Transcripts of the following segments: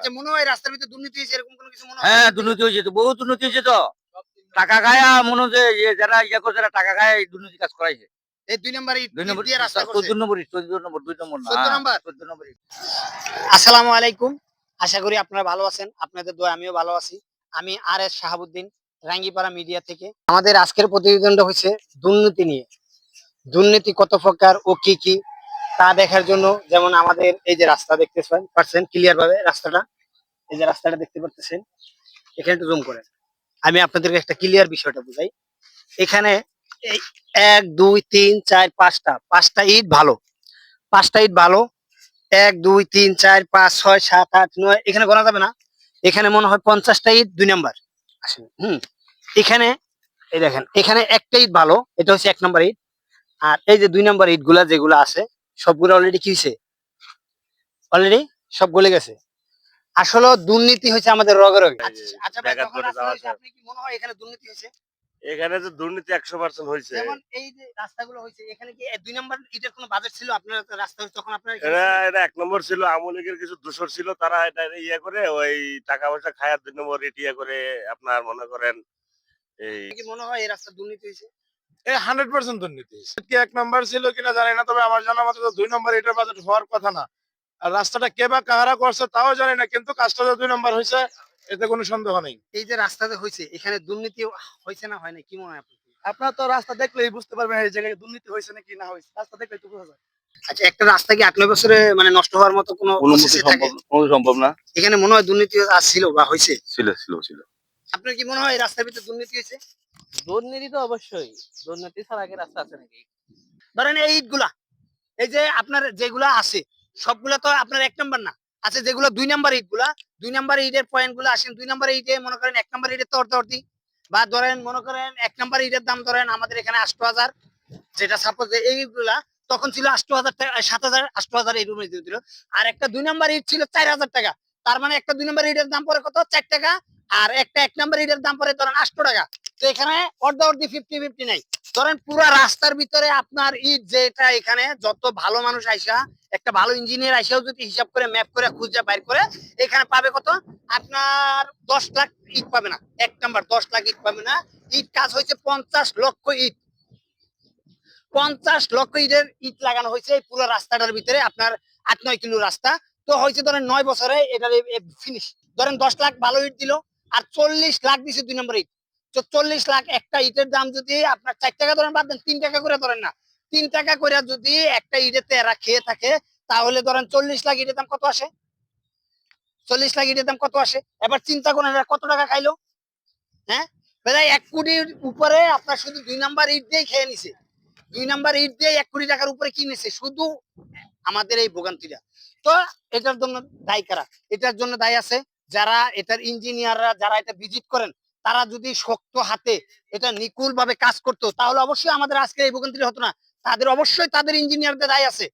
আচ্ছা মনে হয় রাস্তার ভিতরে দুর্নীতি হয়েছে এরকম কোনো কিছু মনে হয়? হ্যাঁ দুর্নীতি হয়েছে তো বহু দুর্নীতি হয়েছে তো। টাকা খায়া মনে হচ্ছে যে যারা ইয়ে করছে টাকা খায় দুর্নীতি কাজ করাইছে। আসসালামু আলাইকুম। আশা করি আপনারা ভালো আছেন আপনাদের দোয়া আমিও ভালো আছি। আমি R S Shahabuddin Rangipara media থেকে। আমাদের আজকের প্রতিবেদনটা হচ্ছে দুর্নীতি নিয়ে। দুর্নীতি কত প্রকার ও কি কি তা দেখার জন্য যেমন আমাদের এই যে রাস্তা দেখতে পাচ্ছেন ক্লিয়ার ভাবে রাস্তাটা। এই যে রাস্তাটা দেখতে পাচ্ছেন এখানে একটু জুম করেন। আমি আপনাদেরকে একটা ক্লিয়ার বিষয়টা বুঝাই। এখানে এই এক, দুই, তিন, চার, পাঁচটা। পাঁচটা ইট ভালো। পাঁচটা ইট ভালো। এক, দুই, তিন, চার, পাঁচ, ছয়, সাত, আট, নয়, এখানে গোনা যাবে না। এখানে মনে হয় পঞ্চাশটা ইট, দুই নাম্বার। আসেন, হুম। এখানে, এই দেখেন, এখানে একটা ইট ভালো, এটা হচ্ছে এক নাম্বার ইট। আর এই যে দুই নাম্বার ইটগুলা যেগুলো আছে সবগুলো অলরেডি কি হয়েছে অলরেডি সব গলে গেছে। আসলে দুর্নীতি হয়েছে আমাদের রগে। রগে আচ্ছা ভাই। আপনি কি মনে হয় এখানে দুর্নীতি হয়েছে এখানে যে দুর্নীতি একশো পার্সেন্ট হয়েছে যেমন এই যে রাস্তাগুলো হয়েছে এখানে কি দুই নাম্বার ইটের কোনো বাজেট ছিল আপনার রাস্তা তখন আপনার এটা এক নম্বর ছিল আওয়ামী লীগের কিছু দূষর ছিল তারা এটা ইয়ে করে ওই টাকা পয়সা খায়ার দুই নম্বর ইয়ে করে আপনার মনে করেন এই কি মনে হয় এই রাস্তা দুর্নীতি হয়েছে এই হান্ড্রেড পার্সেন্ট দুর্নীতি। কি এক নাম্বার ছিল কিনা জানি না তবে আমার জানা মতো দুই নম্বর এটার বাজেট হওয়ার কথা না। আর রাস্তাটা কে বা কাহারা করছে তাও জানি না কিন্তু কাজটা দুই নম্বর হয়েছে এতে কোনো সন্দেহ নেই। এই যে রাস্তাতে হয়েছে এখানে দুর্নীতি হয়েছে না হয় না কি মনে হয় আপনার? তো রাস্তা দেখলেই বুঝতে পারবেন এই জায়গায় দুর্নীতি হয়েছে নাকি না হয়েছে। রাস্তা দেখলেই তো বোঝা যায়। আচ্ছা একটা রাস্তা কি আট নয় বছরে মানে নষ্ট হওয়ার মতো কোনো? সম্ভব না। এখানে মনে হয় দুর্নীতি আজ ছিল বা হয়েছে। ছিল ছিল ছিল। আপনার কি মনে হয় রাস্তার ভিতরে দুর্নীতি হয়েছে? দুর্নীতি তো অবশ্যই। দুর্নীতি ছাড়া আগে রাস্তা আছে নাকি? ধরেন এই ইটগুলা এই যে আপনার যেগুলা আছে সবগুলা তো আপনার এক নাম্বার না। আছে যেগুলো দুই নাম্বার ইটগুলা দুই নাম্বার ইটের পয়েন্টগুলো আসেন দুই নাম্বার ইটে মনে করেন এক নাম্বার ইটের তর তরতি বা ধরেন মনে করেন এক নাম্বার ইটের দাম ধরেন আমাদের এখানে আষ্ট হাজার যেটা সাপোজ এইগুলা তখন ছিল আষ্ট হাজার টাকা সাত হাজার আষ্ট হাজার এই রুমে দিল আর একটা দুই নাম্বার ইট ছিল চার হাজার টাকা। তার মানে একটা দুই নাম্বার ইটের দাম পরে কত? চার টাকা। আর একটা এক নাম্বার ইটের দাম পড়ে ধরেন আটশো টাকা। তো এখানে অর্ধ অর্ধি ফিফটি ফিফটি নাই। ধরেন পুরো রাস্তার ভিতরে আপনার ইট যেটা এখানে যত ভালো মানুষ আইসা, একটা ভালো ইঞ্জিনিয়ার আইসাও যদি হিসাব করে ম্যাপ করে, খুঁজে বাইর করে, এখানে পাবে কত? আপনার দশ লাখ ইট পাবে না। এক নাম্বার, দশ লাখ ইট পাবে না। ইট কাজ হয়েছে পঞ্চাশ লক্ষ ইট। পঞ্চাশ লক্ষ ইটের ইট লাগানো হয়েছে এই পুরো রাস্তাটার ভিতরে, আপনার আট নয় কিলো রাস্তা। তো হয়েছে ধরেন নয় বছরে এটার ফিনিশ ধরেন দশ লাখ ভালো ইট দিল। আর চল্লিশ লাখ দিছে দুই নম্বর ইট। তো চল্লিশ লাখ একটা ইটের দাম যদি আপনার চার টাকা ধরেন, বাদ দেন, তিন টাকা করে ধরেন না। তিন টাকা করে যদি একটা ইটের তেরা খেয়ে থাকে, তাহলে ধরেন চল্লিশ লাখ ইটের দাম কত আসে? চল্লিশ লাখ ইটের দাম কত আসে? এবার চিন্তা করেন কত টাকা খাইলো? হ্যাঁ? প্রায় এক কোটির উপরে আপনার শুধু দুই নাম্বার ইট দিয়ে খেয়ে নিছে। দুই নাম্বার ইট দিয়ে এক কোটি টাকার উপরে কিনেছে, শুধু আমাদের এই ভোগান্তিরা। তো এটার জন্য দায়ী কারা? এটার জন্য দায়ী আছে যারা এটার ইঞ্জিনিয়াররা যারা এটা ভিজিট করেন, তারা যদি শক্ত হাতে এটা নিকুল ভাবে কাজ করতো, তাহলে অবশ্যই আমাদের আজকে এই ভোগান্তি হতো না। তাদের অবশ্যই তাদের ইঞ্জিনিয়ারদের দায় আছে।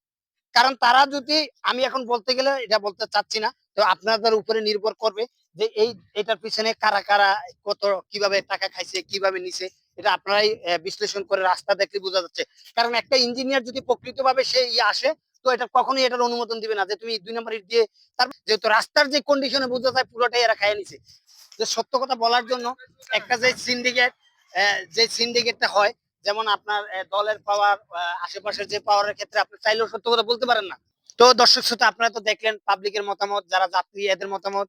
কারণ তারা যদি, আমি এখন বলতে গেলে এটা বলতে চাচ্ছি না, তো আপনাদের উপরে নির্ভর করবে যে এই, এটার পিছনে কারা কারা, কত, কীভাবে টাকা খাইছে, কীভাবে নিছে, এটা আপনারাই বিশ্লেষণ করে রাস্তা দেখলে বোঝা যাচ্ছে। কারণ একটা ইঞ্জিনিয়ার যদি প্রকৃতভাবে সে ইয়ে আসে তো এটা কখনোই এটার অনুমোদন দিবে না যে তুমি দুই নম্বর ইট দিয়ে তার যেহেতু রাস্তার যে কন্ডিশনে বোঝা যায় পুরোটাই এরা খাইয়ে নিছে। যে সত্য কথা বলার জন্য একটা যে সিন্ডিকেট যে সিন্ডিকেটটা হয়, যেমন আপনার দলের পাওয়ার আশেপাশের যে পাওয়ারের ক্ষেত্রে আপনি চাইলেও সত্য কথা বলতে পারেন না। তো দর্শক শ্রোতা আপনারা তো দেখলেন পাবলিকের মতামত, যারা যাত্রী, এদের মতামত।